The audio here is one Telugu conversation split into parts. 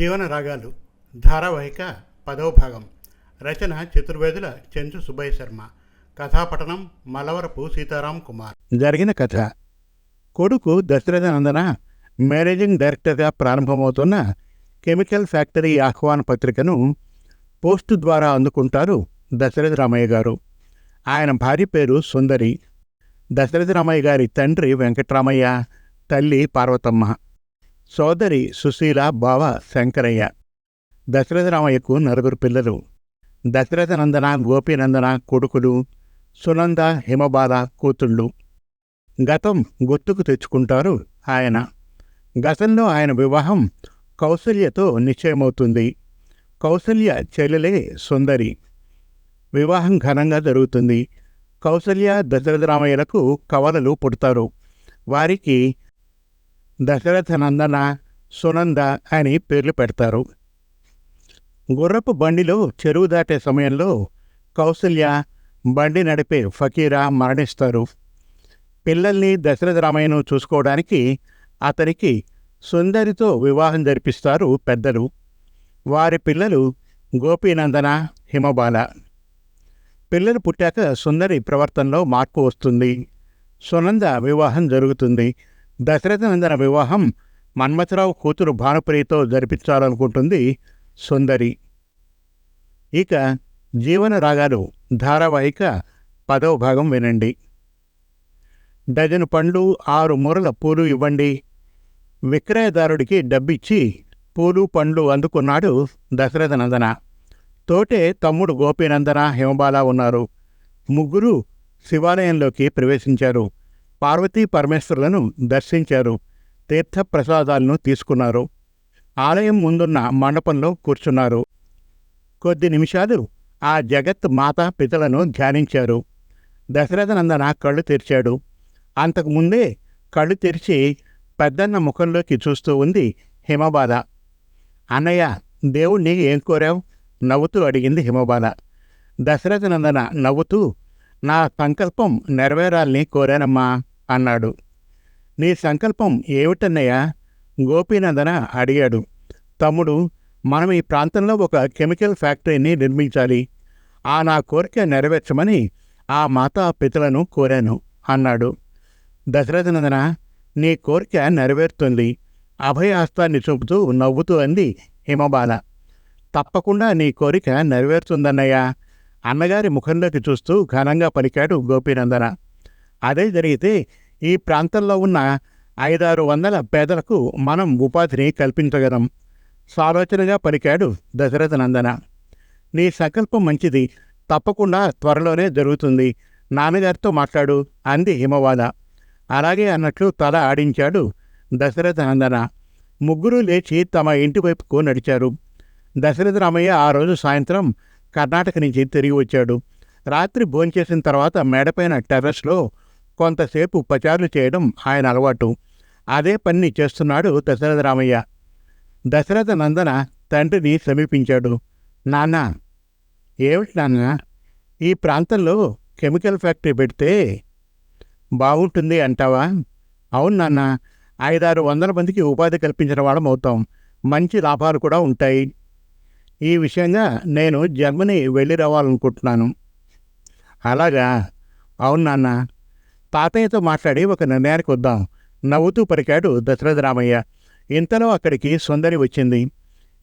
జీవన రాగాలు. ధారావాహిక పదవ భాగం. రచన చతుర్వేదుల చెంచు సుబ్బయ్య శర్మ. కథాపఠనం మలవరపు సీతారాం కుమార్. జరిగిన కథ. కొడుకు దశరథ నందన మేనేజింగ్ డైరెక్టర్గా ప్రారంభమవుతున్న కెమికల్ ఫ్యాక్టరీ ఆహ్వాన పత్రికను పోస్టు ద్వారా అందుకుంటారు దశరథ రామయ్య గారు. ఆయన భార్య పేరు సుందరి. దశరథ రామయ్య గారి తండ్రి వెంకట్రామయ్య తల్లి పార్వతమ్మ. సోదరి సుశీల బావ శంకరయ్య. దశరథ రామయ్యకు నలుగురు పిల్లలు. దశరథ నందన గోపీనందన కొడుకులు సునంద హిమబాల కూతుళ్ళు. గతం గుర్తుకు తెచ్చుకుంటారు ఆయన. గతంలో ఆయన వివాహం కౌసల్యతో నిశ్చయమవుతుంది. కౌసల్య చెల్లెలే సుందరి. వివాహం ఘనంగా జరుగుతుంది. కౌసల్య దశరథరామయ్యలకు కవలలు పుడతారు. వారికి దశరథ నందన సునంద అని పేర్లు పెడతారు. గుర్రపు బండిలో చెరువు దాటే సమయంలో కౌసల్య బండి నడిపే ఫకీరా మరణిస్తారు. పిల్లల్ని దశరథ రామయ్యను చూసుకోవడానికి అతనికి సుందరితో వివాహం జరిపిస్తారు పెద్దలు. వారి పిల్లలు గోపీనందన హిమబాల. పిల్లలు పుట్టాక సుందరి ప్రవర్తనలో మార్పు వస్తుంది. సునంద వివాహం జరుగుతుంది. దశరథ నందన వివాహం మన్మథరావు కూతురు భానుప్రియతో జరిపించాలనుకుంటుంది సుందరి. ఇక జీవన రాగాలు ధారావాహిక పదవ భాగం వినండి. డజను పండ్లు ఆరు మూరల పూలు ఇవ్వండి. విక్రయదారుడికి డబ్బిచ్చి పూలు పండ్లు అందుకున్నాడు దశరథ నందన తోటే తమ్ముడు గోపీనందన హిమబాల ఉన్నారు. ముగ్గురు శివాలయంలోకి ప్రవేశించారు. పార్వతీ పరమేశ్వరులను దర్శించారు. తీర్థ ప్రసాదాలను తీసుకున్నారు. ఆలయం ముందున్న మండపంలో కూర్చున్నారు. కొద్ది నిమిషాలు ఆ జగత్ మాతా పితలను ధ్యానించారు. దశరథ నందన కళ్ళు తెరిచాడు. అంతకుముందే కళ్ళు తెరిచి పెద్దన్న ముఖంలోకి చూస్తూ ఉంది హిమబాధ అన్నయ్య దేవుణ్ణి ఏం కోరావు? నవ్వుతూ అడిగింది హిమబాధ దశరథ నందన నవ్వుతూ నా సంకల్పం నెరవేరాలని కోరానమ్మా. అన్నాడు. నీ సంకల్పం ఏమిటన్నయ్యా? గోపీనందన అడిగాడు. తమ్ముడు మనం ఈ ప్రాంతంలో ఒక కెమికల్ ఫ్యాక్టరీని నిర్మించాలి. ఆ నా కోరిక నెరవేర్చమని ఆ మాతా పితలను కోరాను అన్నాడు. దశరథనందన నీ కోరిక నెరవేరుతుంది. అభయహస్తాన్ని చూపుతూ నవ్వుతూ అంది హిమబాల. తప్పకుండా నీ కోరిక నెరవేరుతుందన్నయ్యా. అన్నగారి ముఖంలోకి చూస్తూ ఘనంగా పలికాడు గోపీనందన. అదే జరిగితే ఈ ప్రాంతంలో ఉన్న ఐదారు వందల పేదలకు మనం ఉపాధిని కల్పించగలం. సాలోచనగా పలికాడు దశరథ నందన. నీ సంకల్పం మంచిది. తప్పకుండా త్వరలోనే జరుగుతుంది. నాన్నగారితో మాట్లాడు అంది హిమవాద. అలాగే అన్నట్లు తల ఆడించాడు దశరథ నందన. ముగ్గురు లేచి తమ ఇంటి వైపుకు నడిచారు. దశరథ రామయ్య ఆ రోజు సాయంత్రం కర్ణాటక నుంచి తిరిగి వచ్చాడు. రాత్రి భోంచేసిన తర్వాత మేడపైన టెర్రస్లో కొంతసేపు ఉపచారులు చేయడం ఆయన అలవాటు. అదే పని చేస్తున్నాడు దశరథ రామయ్య. దశరథ నందన తండ్రిని సమీపించాడు. నాన్న ఏమిటి నాన్న? ఈ ప్రాంతంలో కెమికల్ ఫ్యాక్టరీ పెడితే బాగుంటుంది అంటావా? అవును నాన్న ఐదారు వందల మందికి ఉపాధి కల్పించిన వాళ్ళం అవుతాం. మంచి లాభాలు కూడా ఉంటాయి. ఈ విషయంగా నేను జర్మనీ వెళ్ళి రావాలనుకుంటున్నాను. అలాగా? అవును నాన్న. తాతయ్యతో మాట్లాడి ఒక నిర్ణయానికి వద్దాం. నవ్వుతూ పరికాడు దశరథ రామయ్య. ఇంతలో అక్కడికి సుందరి వచ్చింది.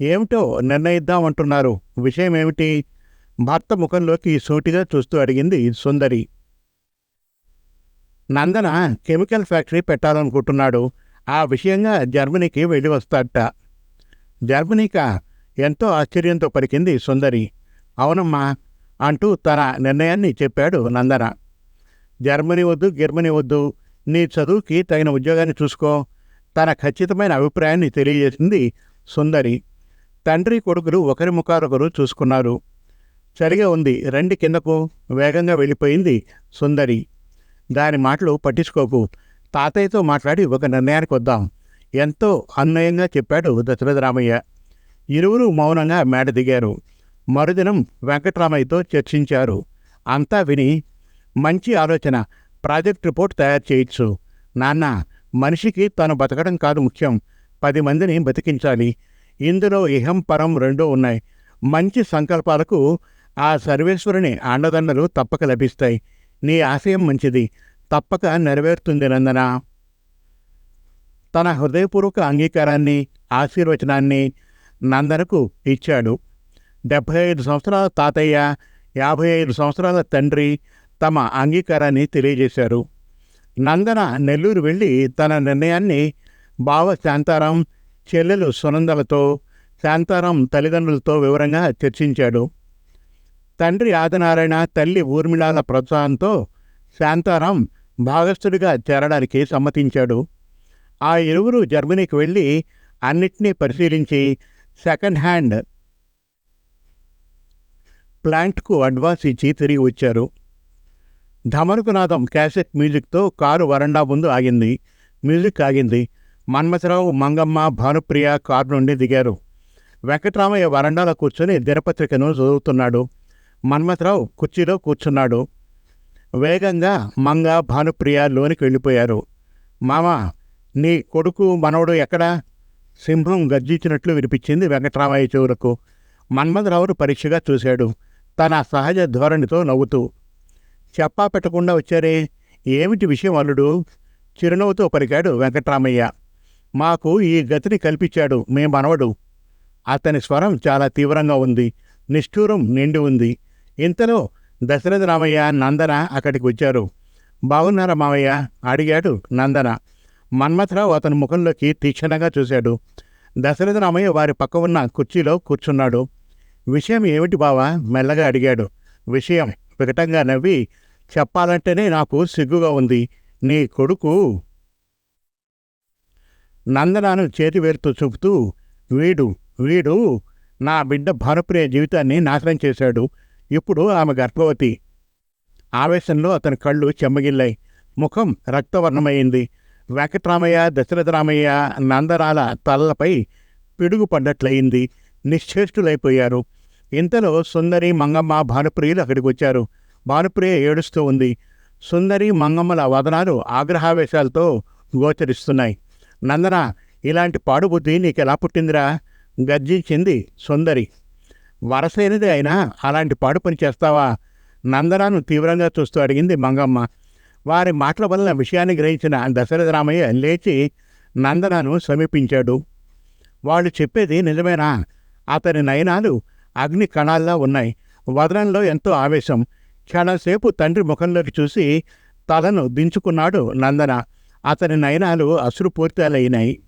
ఏమిటో నిర్ణయిద్దామంటున్నారు విషయం ఏమిటి? భర్త ముఖంలోకి సూటిగా చూస్తూ అడిగింది సుందరి. నందన కెమికల్ ఫ్యాక్టరీ పెట్టాలనుకుంటున్నాడు. ఆ విషయంగా జర్మనీకి వెళ్ళి వస్తాడట. జర్మనీకా? ఎంతో ఆశ్చర్యంతో పలికింది సుందరి. అవునమ్మా అంటూ తన నిర్ణయాన్ని చెప్పాడు నందన. జర్మనీ వద్దు గిర్మనీ వద్దు. నీ చదువుకి తగిన ఉద్యోగాన్ని చూసుకో. తన ఖచ్చితమైన అభిప్రాయాన్ని తెలియజేసింది సుందరి. తండ్రి కొడుకులు ఒకరి ముఖారొకరు చూసుకున్నారు. సరిగా ఉంది. రండి కిందకు. వేగంగా వెళ్ళిపోయింది సుందరి. దాని మాటలు పట్టించుకోకు. తాతయ్యతో మాట్లాడి ఒక నిర్ణయానికి వద్దాం. ఎంతో అన్వయంగా చెప్పాడు దశరథ రామయ్య ఇరువురు మౌనంగా మేడ దిగారు. మరుదినం వెంకటరామయ్యతో చర్చించారు. అంతా విని మంచి ఆలోచన. ప్రాజెక్ట్ రిపోర్ట్ తయారు చేయొచ్చు. నాన్న మనిషికి తాను బతకడం కాదు ముఖ్యం. పది మందిని బతికించాలి. ఇందులో ఇహం పరం రెండూ ఉన్నాయి. మంచి సంకల్పాలకు ఆ సర్వేశ్వరుని అండదండలు తప్పక లభిస్తాయి. నీ ఆశయం మంచిది. తప్పక నెరవేరుతుంది నందన. తన హృదయపూర్వక అంగీకారాన్ని ఆశీర్వచనాన్ని నందనకు ఇచ్చాడు. డెబ్భై ఐదు సంవత్సరాల తాతయ్య యాభై ఐదు సంవత్సరాల తండ్రి తమ అంగీకారాన్ని తెలియజేశారు. నందన నెల్లూరు వెళ్ళి తన నిర్ణయాన్ని బావ శాంతారాం చెల్లెలు సునందలతో శాంతారాం తల్లిదండ్రులతో వివరంగా చర్చించాడు. తండ్రి ఆదినారాయణ తల్లి ఊర్మిళాల ప్రోత్సాహంతో శాంతారాం భాగస్థుడిగా చేరడానికి సమ్మతించాడు. ఆ ఇరువురు జర్మనీకి వెళ్ళి అన్నిటినీ పరిశీలించి సెకండ్ హ్యాండ్ ప్లాంట్కు అడ్వాన్స్ ఇచ్చి తిరిగి వచ్చారు. ధమరుకునాథం క్యాసెట్ మ్యూజిక్తో కారు వరండా ముందు ఆగింది. మ్యూజిక్ ఆగింది. మన్మథరావు మంగమ్మ భానుప్రియ కారు నుండి దిగారు. వెంకటరామయ్య వరండాలో కూర్చొని దినపత్రికను చదువుతున్నాడు. మన్మథరావు కుర్చీలో కూర్చున్నాడు. వేగంగా మంగ భానుప్రియ లోనికి వెళ్ళిపోయారు. మామ నీ కొడుకు మనవడు ఎక్కడా? సింహం గర్జించినట్లు వినిపించింది వెంకటరామయ్య చెవులకు. మన్మథరావును పరీక్షగా చూశాడు. తన సహజ ధోరణితో నవ్వుతూ చెప్పా పెట్టకుండా వచ్చారే? ఏమిటి విషయం అల్లుడు? చిరునవ్వుతో పలికాడు వెంకట్రామయ్య. మాకు ఈ గతిని కల్పించాడు మే మనవడు. అతని స్వరం చాలా తీవ్రంగా ఉంది. నిష్ఠూరం నిండి ఉంది. ఇంతలో దశరథ రామయ్య నందన అక్కడికి వచ్చారు. బాగున్నారా మావయ్య? అడిగాడు నందన. మన్మథరావు అతని ముఖంలోకి తీక్షణంగా చూశాడు. దశరథ రామయ్య వారి పక్క ఉన్న కుర్చీలో కూర్చున్నాడు. విషయం ఏమిటి బావా? మెల్లగా అడిగాడు. విషయం వికటంగా నవ్వి చెప్పాలంటేనే నాకు సిగ్గుగా ఉంది. నీ కొడుకు నందనాను చేతివేరుతో చూపుతూ వీడు వీడు నా బిడ్డ భానుప్రియ జీవితాన్ని నాశనం చేశాడు. ఇప్పుడు ఆమె గర్భవతి. ఆవేశంలో అతని కళ్ళు చెమ్మగిల్లాయి. ముఖం రక్తవర్ణమైంది వెంకట్రామయ్య దశరథరామయ్య నందరాల తలలపై పిడుగు పడ్డట్లయింది. నిశ్చేష్టులైపోయారు. ఇంతలో సుందరి మంగమ్మ భానుప్రియులు అక్కడికి వచ్చారు భానుప్రియ ఏడుస్తూ ఉంది. సుందరి మంగమ్మల వదనాలు ఆగ్రహావేశాలతో గోచరిస్తున్నాయి. నందన ఇలాంటి పాడుబుద్ధి నీకు ఎలా పుట్టిందిరా? గర్జించింది సుందరి. వరసైనది అయినా అలాంటి పాడు పని చేస్తావా? నందనాను తీవ్రంగా చూస్తూ అడిగింది మంగమ్మ. వారి మాటల వలన విషయాన్ని గ్రహించిన దశరథ రామయ్య లేచి నందనను సమీపించాడు. వాళ్ళు చెప్పేది నిజమేనా? అతని నయనాలు అగ్ని కణాల్లా ఉన్నాయి. వదనంలో ఎంతో ఆవేశం. క్షణంసేపు తండ్రి ముఖంలోకి చూసి తలను దించుకున్నాడు నందన. అతని నయనాలు అశ్రుపూరితాలైనాయి.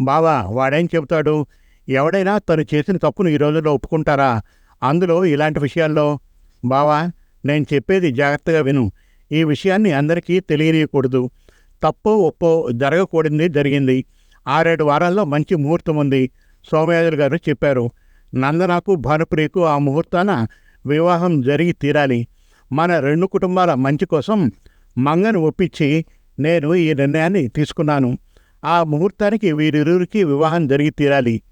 బావా వాడేం చెబుతాడు? ఎవడైనా తను చేసిన తప్పును ఈ రోజుల్లో ఒప్పుకుంటారా? అందులో ఇలాంటి విషయాల్లో బావా నేను చెప్పేది జాగ్రత్తగా విను. ఈ విషయాన్ని అందరికీ తెలియనియకూడదు. తప్పో ఒప్పో జరగకూడింది జరిగింది. ఆరేడు వారాల్లో మంచి ముహూర్తం ఉంది సోమయాజులు గారు చెప్పారు. నందనకు భానుప్రియకు ఆ ముహూర్తాన వివాహం జరిగి తీరాలి. మన రెండు కుటుంబాల మంచి కోసం మంగను ఒప్పించి నేను ఈ నిర్ణయాన్ని తీసుకున్నాను. ఆ ముహూర్తానికి వీరిరువురికి వివాహం జరిగి తీరాలి.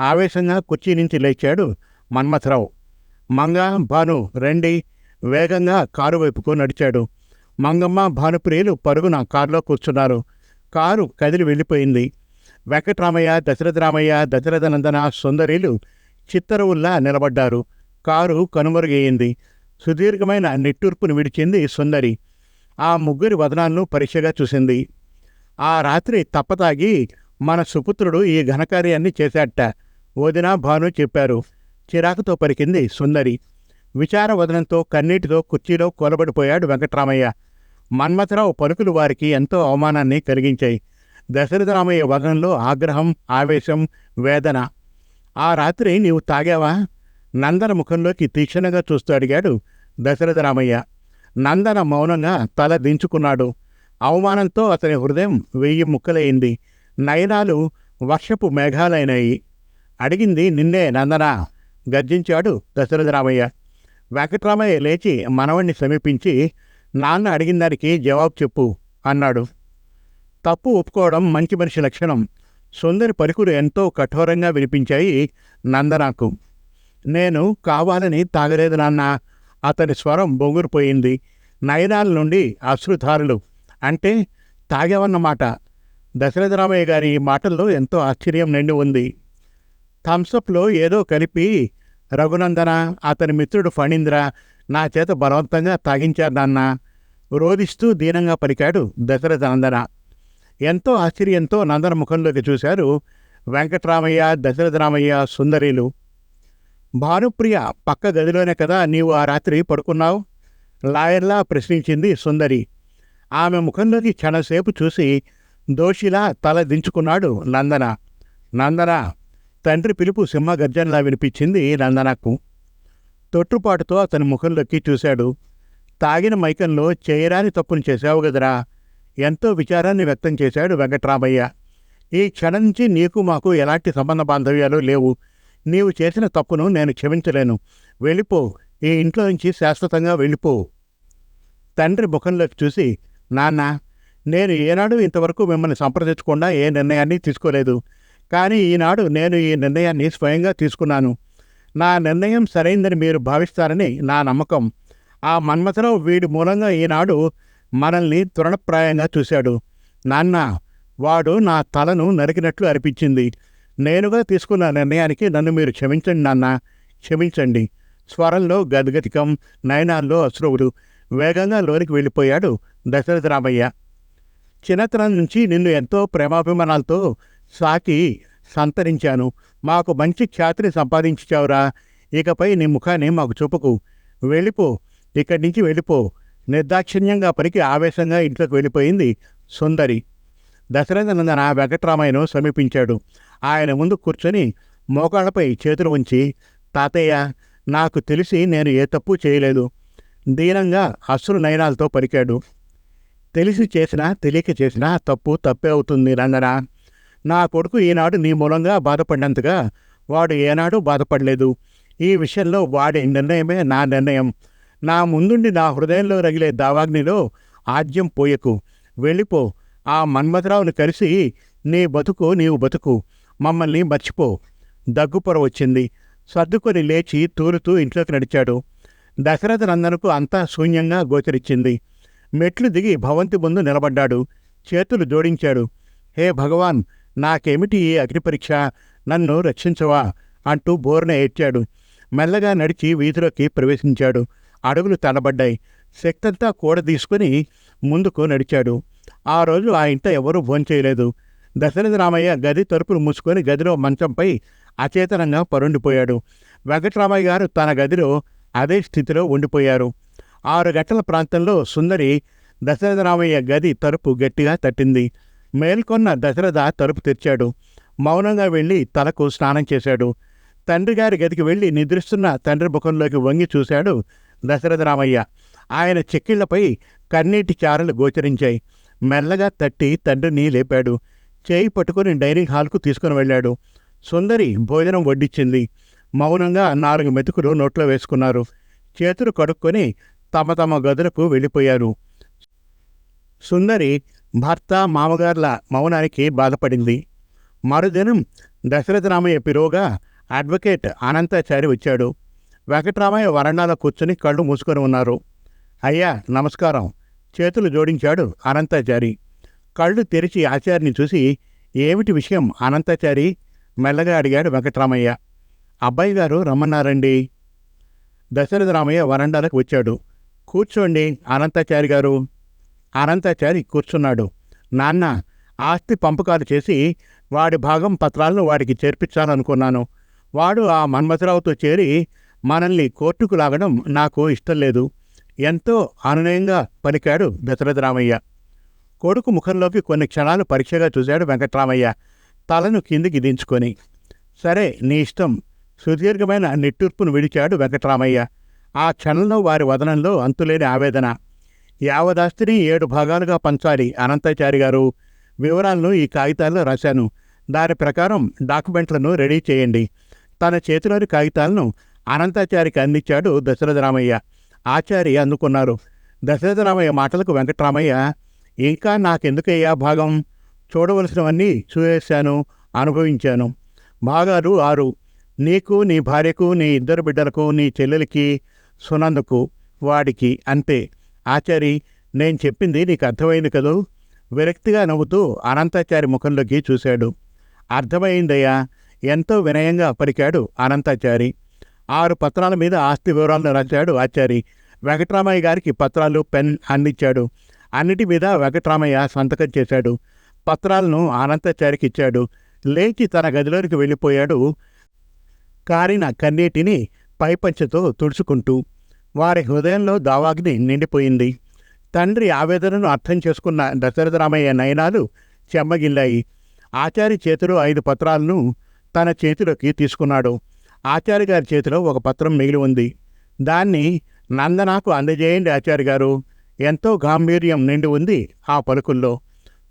ఆవేశంగా కుర్చీ నుంచి లేచాడు మన్మథరావు. మంగ భాను రండి. వేగంగా కారు వైపుకు నడిచాడు. మంగమ్మ భానుప్రియులు పరుగున కారులో కూర్చున్నారు. కారు కదిలి వెళ్ళిపోయింది. వెంకట్రామయ్య దశరథరామయ్య దశరథనందన సుందరీలు చిత్తరువుల్లా నిలబడ్డారు. కారు కనుమరుగయ్యింది సుదీర్ఘమైన నిట్టూర్పును విడిచింది సుందరి. ఆ ముగ్గురి వదనాలను పరీక్షగా చూసింది. ఆ రాత్రి తప్పతాగి మన సుపుత్రుడు ఈ ఘనకార్యాన్ని చేశాట వదిన భాను చెప్పారు. చిరాకుతో పరికింది సుందరి. విచార వదనంతో కన్నీటితో కుర్చీలో కూలబడిపోయాడు వెంకట్రామయ్య. మన్మథరావు పలుకులు వారికి ఎంతో అవమానాన్ని కలిగించాయి. దశరథరామయ్య వదనంలో ఆగ్రహం ఆవేశం వేదన ఆ రాత్రి నీవు తాగావా? నందన ముఖంలోకి తీక్షణంగా చూస్తూ అడిగాడు దశరథరామయ్య నందన మౌనంగా తల దించుకున్నాడు. అవమానంతో అతని హృదయం వెయ్యి ముక్కలైంది. నయనాలు వర్షపు మేఘాలైనాయి. అడిగింది నిన్నే నందన గర్జించాడు దశరథరామయ్య వెంకటరామయ్య లేచి మనవణ్ణి సమీపించి నాన్న అడిగిన దానికి జవాబు చెప్పు అన్నాడు. తప్పు ఒప్పుకోవడం మంచి మనిషి లక్షణం. సుందరి పలుకులు ఎంతో కఠోరంగా వినిపించాయి నందనాకు. నేను కావాలని తాగలేదు నాన్న. అతని స్వరం బొంగురుపోయింది. నయనాల నుండి అశ్రుధారులు. అంటే తాగావన్నమాట. దశరథరామయ్య గారి మాటల్లో ఎంతో ఆశ్చర్యం నిండి ఉంది. థమ్సప్లో ఏదో కలిపి రఘునందన అతని మిత్రుడు ఫణీంద్ర నా చేత బలవంతంగా తాగించారు నాన్న. రోధిస్తూ దీనంగా పలికాడు దశరథ నందన. ఎంతో ఆశ్చర్యంతో నందన ముఖంలోకి చూశారు వెంకట్రామయ్య దశరథరామయ్య సుందరీలు. భానుప్రియ పక్క గదిలోనే కదా నీవు ఆ రాత్రి పడుకున్నావు? లాయర్లా ప్రశ్నించింది సుందరి. ఆమె ముఖంలోకి క్షణసేపు చూసి దోషిలా తల దించుకున్నాడు నందన. నందన తండ్రి పిలుపు సింహ గర్జనలా వినిపించింది నందనకు. తొట్టుపాటుతో అతని ముఖంలోకి చూశాడు. తాగిన మైకంలో చేయరాని తప్పును చేశావు గదరా ఎంతో విచారాన్ని వ్యక్తం చేశాడు వెంకట్రామయ్య. ఈ క్షణం నుంచి నీకు మాకు ఎలాంటి సంబంధ బాంధవ్యాలు లేవు. నీవు చేసిన తప్పును నేను క్షమించలేను. వెళ్ళిపో. ఈ ఇంట్లో నుంచి శాశ్వతంగా వెళ్ళిపో. తండ్రి ముఖంలోకి చూసి నాన్న నేను ఏనాడు ఇంతవరకు మిమ్మల్ని సంప్రదించకుండా ఏ నిర్ణయాన్ని తీసుకోలేదు. కానీ ఈనాడు నేను ఈ నిర్ణయాన్ని స్వయంగా తీసుకున్నాను. నా నిర్ణయం సరైందని మీరు భావిస్తారని నా నమ్మకం. ఆ మన్మథరావు వీడి మూలంగా ఈనాడు మనల్ని త్వరణప్రాయంగా చూశాడు. నాన్న వాడు నా తలను నరికినట్లు అనిపించింది. నేనుగా తీసుకున్న నిర్ణయానికి నన్ను మీరు క్షమించండి నాన్న. క్షమించండి. స్వరంలో గద్గతికం నయనాల్లో అశ్రువులు. వేగంగా లోనికి వెళ్ళిపోయాడు దశరథ రామయ్య. చిన్నతనం నుంచి నిన్ను ఎంతో ప్రేమాభిమానాలతో సాకి సంతరించాను. మాకు మంచి ఖ్యాతిని సంపాదించావురా. ఇకపై నీ ముఖాన్ని మాకు చూపకు. వెళ్ళిపో. ఇక్కడి నుంచి వెళ్ళిపో. నిర్దాక్షిణ్యంగా పరికి ఆవేశంగా ఇంట్లోకి వెళ్ళిపోయింది సుందరి. దశరథ నందన వెంకట్రామయ్యను సమీపించాడు. ఆయన ముందు కూర్చొని మోకాళ్ళపై చేతులు ఉంచి తాతయ్య నాకు తెలిసి నేను ఏ తప్పు చేయలేదు. దీనంగా అశ్రు నయనాలతో పలికాడు. తెలిసి చేసినా తెలియక చేసినా తప్పు తప్పే అవుతుంది నందన. నా కొడుకు ఈనాడు నీ మూలంగా బాధపడినంతగా వాడు ఏనాడు బాధపడలేదు. ఈ విషయంలో వాడి నిర్ణయమే నా నిర్ణయం. నా ముందుండి నా హృదయంలో రగిలే దావాగ్నిలో ఆద్యం పోయకు. వెళ్ళిపో. ఆ మన్మథరావుని కలిసి నీ బతుకు నీవు బతుకు. మమ్మల్ని మర్చిపో. దగ్గుపొర వచ్చింది. సర్దుకొని లేచి తూరుతూ ఇంట్లోకి నడిచాడు. దశరథ నందనకు అంతా శూన్యంగా గోచరిచ్చింది. మెట్లు దిగి భవంతి ముందు నిలబడ్డాడు. చేతులు జోడించాడు. హే భగవాన్ నాకేమిటి ఈ అగ్నిపరీక్ష? నన్ను రక్షించవా? అంటూ బోర్న ఏడ్చాడు. మెల్లగా నడిచి వీధిలోకి ప్రవేశించాడు. అడుగులు తలబడ్డాయి. శక్తంతా కూడ తీసుకుని ముందుకు నడిచాడు. ఆ రోజు ఆ ఇంట ఎవరూ భోంచేయలేదు దశరథ రామయ్య గది తలుపులు మూసుకొని గదిలో మంచంపై అచేతనంగా పరుండిపోయాడు. వెంకటరామయ్య గారు తన గదిలో అదే స్థితిలో ఉండిపోయారు. ఆరు గంటల ప్రాంతంలో సుందరి దశరథ రామయ్య గది తలుపు గట్టిగా తట్టింది. మేల్కొన్న దశరథ తలుపు తెరిచాడు. మౌనంగా వెళ్ళి తలకు స్నానం చేశాడు. తండ్రి గారి గదికి వెళ్ళి నిద్రిస్తున్న తండ్రి ముఖంలోకి వంగి చూశాడు దశరథ రామయ్య. ఆయన చెక్కిళ్ళపై కన్నీటి చారలు గోచరించాయి. మెల్లగా తట్టి తండ్రిని లేపాడు చేయి పట్టుకుని డైనింగ్ హాల్కు తీసుకుని వెళ్ళాడు. సుందరి భోజనం వడ్డించింది మౌనంగా నాలుగు మెతుకులు నోట్లో వేసుకున్నారు. చేతులు కడుక్కొని తమ తమ గదులకు వెళ్ళిపోయారు. సుందరి భర్త మామగారుల మౌనానికి బాధపడింది. మరుదినం దశరథరామయ్య పిరోగా అడ్వకేట్ అనంతాచారి వచ్చాడు. వెంకటరామయ్య వరండాలో కూర్చుని కళ్ళు మూసుకొని ఉన్నారు. అయ్యా నమస్కారం. చేతులు జోడించాడు అనంతాచారి. కళ్ళు తెరిచి ఆచార్యని చూసి ఏమిటి విషయం అనంతాచారి? మెల్లగా అడిగాడు వెంకటరామయ్య. అబ్బాయి గారు రమ్మన్నారండి. దశరథరామయ్య వరండాలకు వచ్చాడు. కూర్చోండి అనంతాచారి గారు. అనంతాచారి కూర్చున్నాడు. నాన్న ఆస్తి పంపకాలు చేసి వాడి భాగం పత్రాలను వాడికి చేర్పించాలనుకున్నాను. వాడు ఆ మన్మథరావుతో చేరి మనల్ని కోర్టుకు లాగడం నాకు ఇష్టం లేదు. ఎంతో అనునయంగా పలికాడు బెతరదరామయ్య కొడుకు ముఖంలోకి కొన్ని క్షణాలు పరీక్షగా చూశాడు వెంకట్రామయ్య. తలను కిందికి దించుకొని సరే నీ ఇష్టం. సుదీర్ఘమైన నిట్టూర్పును విడిచాడు వెంకట్రామయ్య. ఆ క్షణంలో వారి వదనంలో అంతులేని ఆవేదన. యావదాస్తిని ఏడు భాగాలుగా పంచాలి. అనంతాచారి గారు వివరాలను ఈ కాగితాల్లో రాశాను. దాని ప్రకారం డాక్యుమెంట్లను రెడీ చేయండి. తన చేతిలోని కాగితాలను అనంతాచారికి అందించాడు దశరథరామయ్య ఆచారి అందుకున్నారు. దశరథరామయ్య మాటలకు వెంకట్రామయ్య ఇంకా నాకెందుకయ్యా భాగం? చూడవలసినవన్నీ చూసేశాను అనుభవించాను. భాగాలు ఆరు. నీకు నీ భార్యకు నీ ఇద్దరు బిడ్డలకు నీ చెల్లెలకి సునందుకు వాడికి అంతే. ఆచారి నేను చెప్పింది నీకు అర్థమైంది కదూ? విరక్తిగా నవ్వుతూ అనంతాచారి ముఖంలోకి చూశాడు. అర్థమైందయ్యా ఎంతో వినయంగా పలికాడు అనంతాచారి. ఆరు పత్రాల మీద ఆస్తి వివరాలను రాశాడు ఆచారి. వెంకటరామయ్య గారికి పత్రాలు పెన్ అందించాడు. అన్నిటి మీద వెంకటరామయ్య సంతకం చేశాడు. పత్రాలను అనంతాచారికి ఇచ్చాడు. లేచి తన గదిలోనికి వెళ్ళిపోయాడు కారిన కన్నీటిని పైపంచతో తుడుచుకుంటూ. వారి హృదయంలో దావాగ్ని నిండిపోయింది. తండ్రి ఆవేదనను అర్థం చేసుకున్న దశరథరామయ్య నయనాలు చెమ్మగిల్లాయి ఆచారి చేతిలో ఐదు పత్రాలను తన చేతిలోకి తీసుకున్నాడు. ఆచారి గారి చేతిలో ఒక పత్రం మిగిలి ఉంది. దాన్ని నందనాకు అందజేయండి ఆచారి గారు. ఎంతో గాంభీర్యం నిండి ఉంది ఆ పలుకుల్లో.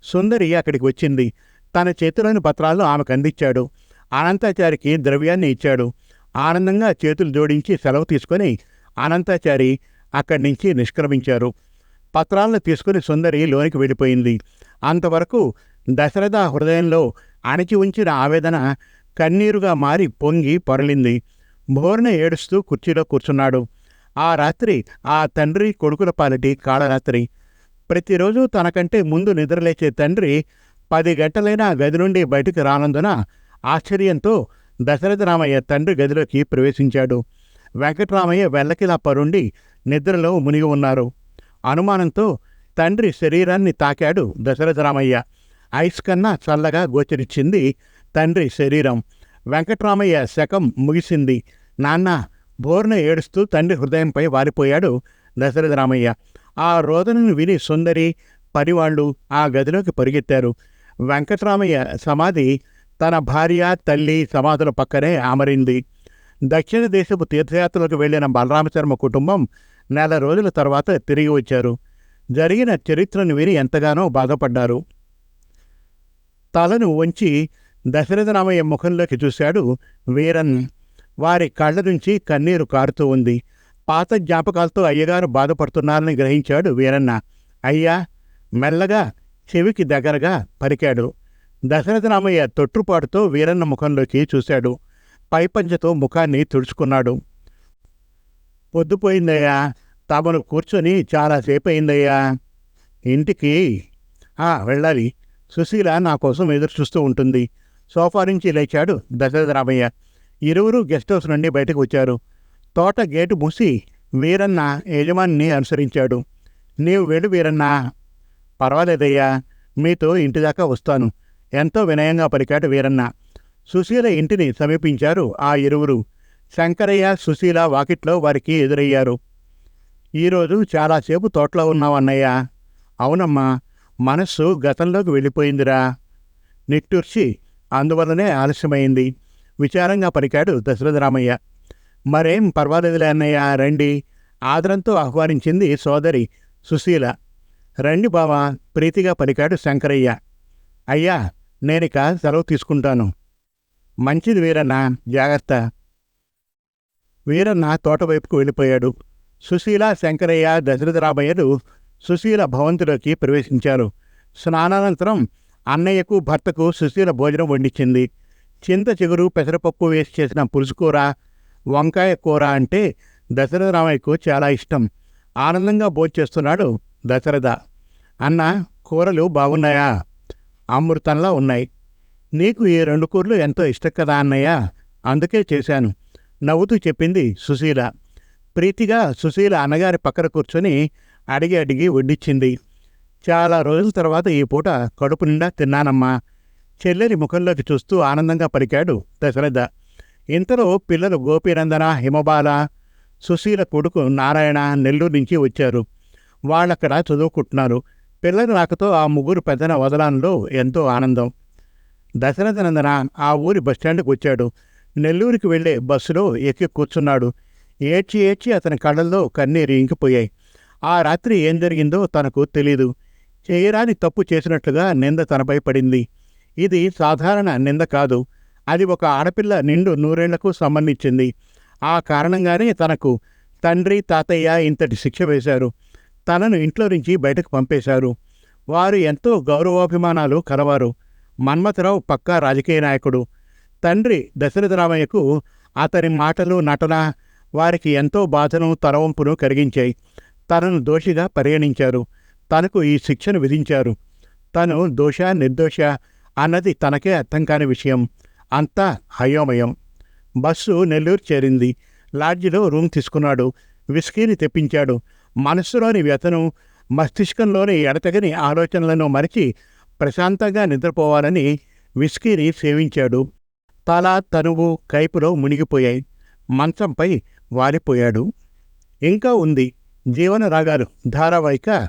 సుందరి అక్కడికి వచ్చింది. తన చేతిలోని పత్రాలను ఆమెకు అందించాడు. అనంతాచారికి ద్రవ్యాన్ని ఇచ్చాడు. ఆనందంగా చేతులు జోడించి సెలవు తీసుకొని అనంతాచారి అక్కడి నుంచి నిష్క్రమించారు. పత్రాలను తీసుకుని సుందరి లోనికి వెళ్ళిపోయింది. అంతవరకు దశరథ హృదయంలో అణచి ఉంచిన ఆవేదన కన్నీరుగా మారి పొంగి పొరలింది. బోర్న ఏడుస్తూ కుర్చీలో కూర్చున్నాడు. ఆ రాత్రి ఆ తండ్రి కొడుకుల పాలిటి కాళరాత్రి ప్రతిరోజు తనకంటే ముందు నిద్రలేచే తండ్రి పది గంటలైనా గది నుండి బయటకు రానందున ఆశ్చర్యంతో దశరథరామయ్య తండ్రి గదిలోకి ప్రవేశించాడు. వెంకటరామయ్య వెల్లకిలా పరుండి నిద్రలో మునిగి ఉన్నారు. అనుమానంతో తండ్రి శరీరాన్ని తాకాడు దశరథరామయ్య ఐస్ కన్నా చల్లగా గోచరిచ్చింది తండ్రి శరీరం. వెంకట్రామయ్య శకం ముగిసింది. నాన్న బోర్న ఏడుస్తూ తండ్రి హృదయంపై వారిపోయాడు దశరథరామయ్య ఆ రోదనను విని సుందరి పరివాళ్ళు ఆ గదిలోకి పరిగెత్తారు. వెంకట్రామయ్య సమాధి తన భార్య తల్లి సమాధుల పక్కనే ఆమరింది దక్షిణ దేశపు తీర్థయాత్రలకు వెళ్ళిన బలరామశర్మ కుటుంబం నెల రోజుల తర్వాత తిరిగి వచ్చారు. జరిగిన చరిత్రను విని ఎంతగానో బాధపడ్డారు. తలను వంచి దశరథరామయ్య ముఖంలోకి చూశాడు వీరన్. వారి కళ్ళ నుంచి కన్నీరు కారుతూ ఉంది. పాత జ్ఞాపకాలతో అయ్యగారు బాధపడుతున్నారని గ్రహించాడు వీరన్న. అయ్యా మెల్లగా చెవికి దగ్గరగా పరికాడు. దశరథరామయ్య తొట్టుపాటుతో వీరన్న ముఖంలోకి చూశాడు. పైపంచతో ముఖాన్ని తుడుచుకున్నాడు. పొద్దుపోయిందయ్యా తమను కూర్చొని చాలాసేపు అయిందయ్యా ఇంటికి "ఆ, వెళ్ళాలి. సుశీల నా కోసం ఎదురు చూస్తూ ఉంటుంది. సోఫా నుంచి లేచాడు దశరథరామయ్య ఇరువురు గెస్ట్ హౌస్ నుండి బయటకు వచ్చారు. తోట గేటు మూసి వీరన్న యజమానిని అనుసరించాడు. నీవు వెళ్ళు వీరన్న. పర్వాలేదయ్యా మీతో ఇంటి దాకా వస్తాను. ఎంతో వినయంగా పలికాడు వీరన్న. సుశీల ఇంటిని సమీపించారు ఆ ఇరువురు. శంకరయ్య సుశీల వాకిట్లో వారికి ఎదురయ్యారు. ఈరోజు చాలాసేపు తోటలో ఉన్నావన్నయ్యా అవునమ్మా మనస్సు గతంలోకి వెళ్ళిపోయిందిరా. నిట్టూర్చి అందువల్లనే ఆలస్యమైంది. విచారంగా పలికాడు దశరథరామయ్య మరేం పర్వాలేదులే అన్నయ్య రండి. ఆదరంతో ఆహ్వానించింది సోదరి సుశీల. రండి బావా ప్రీతిగా పలికాడు శంకరయ్య. అయ్యా నేనిక సెలవు తీసుకుంటాను. మంచిది వీరన్న జాగ్రత్త. వీరన్న తోటవైపుకు వెళ్ళిపోయాడు. సుశీల శంకరయ్య దశరథ రామయ్యలు సుశీల భవంతిలోకి ప్రవేశించారు. స్నానానంతరం అన్నయ్యకు భర్తకు సుశీల భోజనం వండించింది. చింత చిగురు పెసరపప్పు వేసి చేసిన పులుసుకూర వంకాయ కూర అంటే దశరథరామయ్యకు చాలా ఇష్టం. ఆనందంగా భోజేస్తున్నాడు దశరథ. అన్న కూరలు బాగున్నాయా? అమృతంలా ఉన్నాయి. నీకు ఈ రెండు కూరలు ఎంతో ఇష్టం కదా అన్నయ్య? అందుకే చేశాను. నవ్వుతూ చెప్పింది సుశీల. ప్రీతిగా సుశీల అన్నగారి పక్కన కూర్చొని అడిగి అడిగి వడ్డించింది చాలా రోజుల తర్వాత ఈ పూట కడుపు నిండా తిన్నానమ్మా. చెల్లెలి ముఖంలోకి చూస్తూ ఆనందంగా పలికాడు దశరథ. ఇంతలో పిల్లలు గోపీనందన హిమబాల సుశీల కొడుకు నారాయణ నెల్లూరు నుంచి వచ్చారు. వాళ్ళక్కడ చదువుకుంటున్నారు. పిల్లలు రాకతో ఆ ముగ్గురు పెద్దన వదలాలలో ఎంతో ఆనందం. దశరథనందన ఆ ఊరి బస్టాండ్కి వచ్చాడు. నెల్లూరుకి వెళ్ళే బస్సులో ఎక్కి కూర్చున్నాడు. ఏడ్చి ఏడ్చి అతని కళ్ళల్లో కన్నీరు ఇంకిపోయాయి. ఆ రాత్రి ఏం జరిగిందో తనకు తెలీదు. చేయరాని తప్పు చేసినట్లుగా నింద తనపై పడింది. ఇది సాధారణ నింద కాదు. అది ఒక ఆడపిల్ల నిండు నూరేళ్ళకు సంబంధించింది. ఆ కారణంగానే తనకు తండ్రి తాతయ్య ఇంతటి శిక్ష వేశారు. తనను ఇంట్లో నుంచి బయటకు పంపేశారు. వారు ఎంతో గౌరవాభిమానాలు కలవారు. మన్మథరావు పక్కా రాజకీయ నాయకుడు. తండ్రి దశరథరామయ్యకు అతని మాటలు నటన వారికి ఎంతో బాధను తలవంపును కలిగించాయి. తనను దోషిగా పరిగణించారు. తనకు ఈ శిక్షను విధించారు. తను దోష నిర్దోష అన్నది తనకే అర్థం కాని విషయం. అంతా అయోమయం. బస్సు నెల్లూరు చేరింది. లాడ్జిలో రూమ్ తీసుకున్నాడు. విస్కీని తెప్పించాడు. మనస్సులోని వ్యతను మస్తిష్కంలోని ఎడతగని ఆలోచనలను మరిచి ప్రశాంతంగా నిద్రపోవాలని విస్కీని సేవించాడు. తల తనువు కైపులో మునిగిపోయాయి. మంచంపై వాలిపోయాడు. ఇంకా ఉంది. జీవన రాగాలు. ధారావాహిక